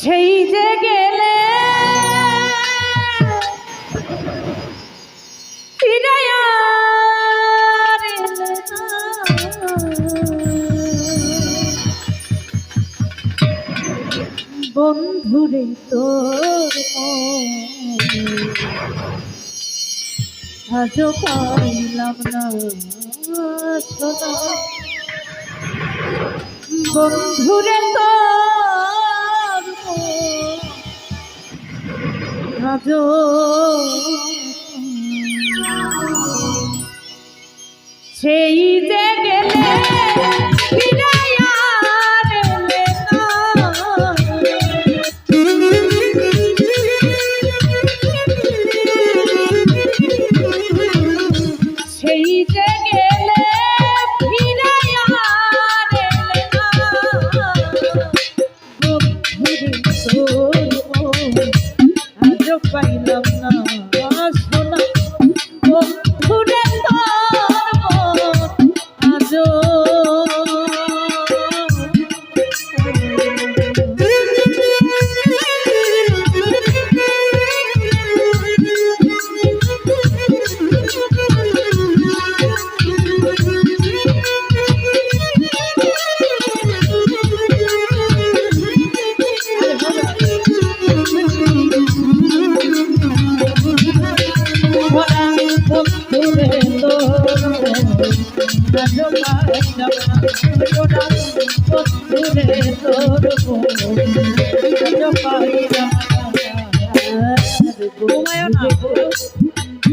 সেই যে গেলে বন্ধুরে তোর আজ পাইলাম না বন্ধুরে তোর সাজ সেই যে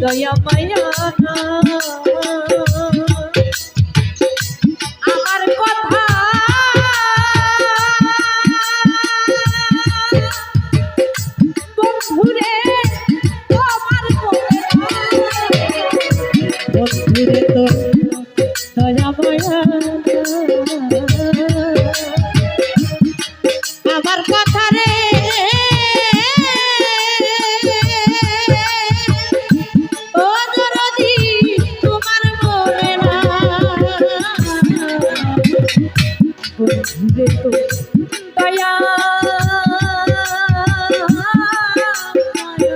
我要 I'm fine.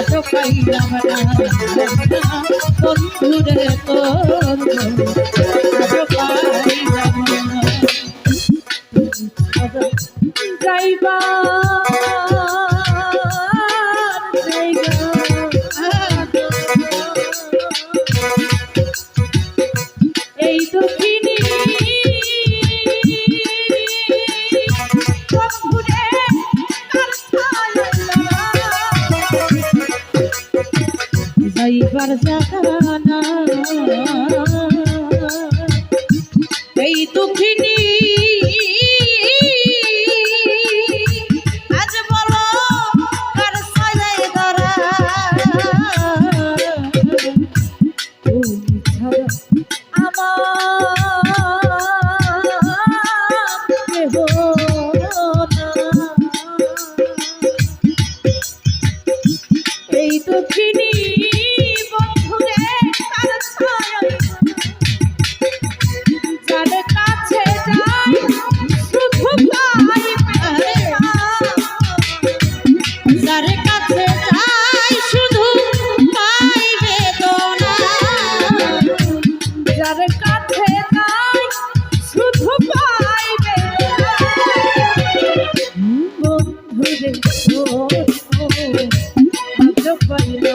এত খাইলাম না। এই দুঃখিনী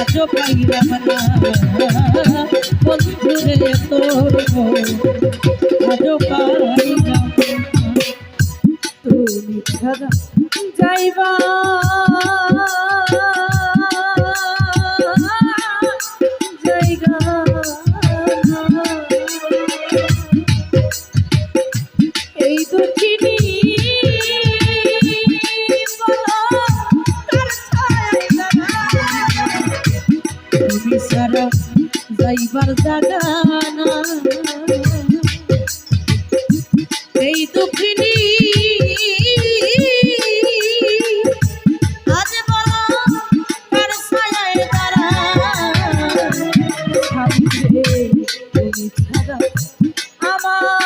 আজও পাইলাম না বন্ধুরে তোর আজও পাইলাম তুমি যাইবা। বিচারা যাইবার জানা এই দুঃখিনী আমার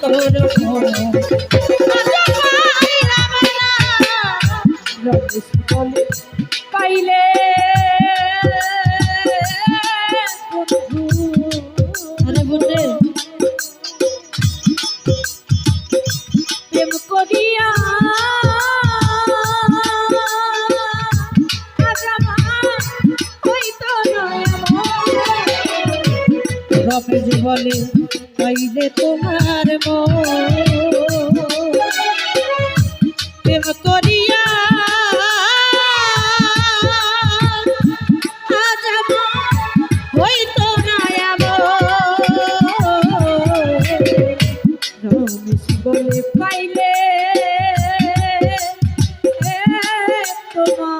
করো মাঝে বলে পাইলে তোমার প্রেম করিয়া হইতো না বলে পাইলে তোমার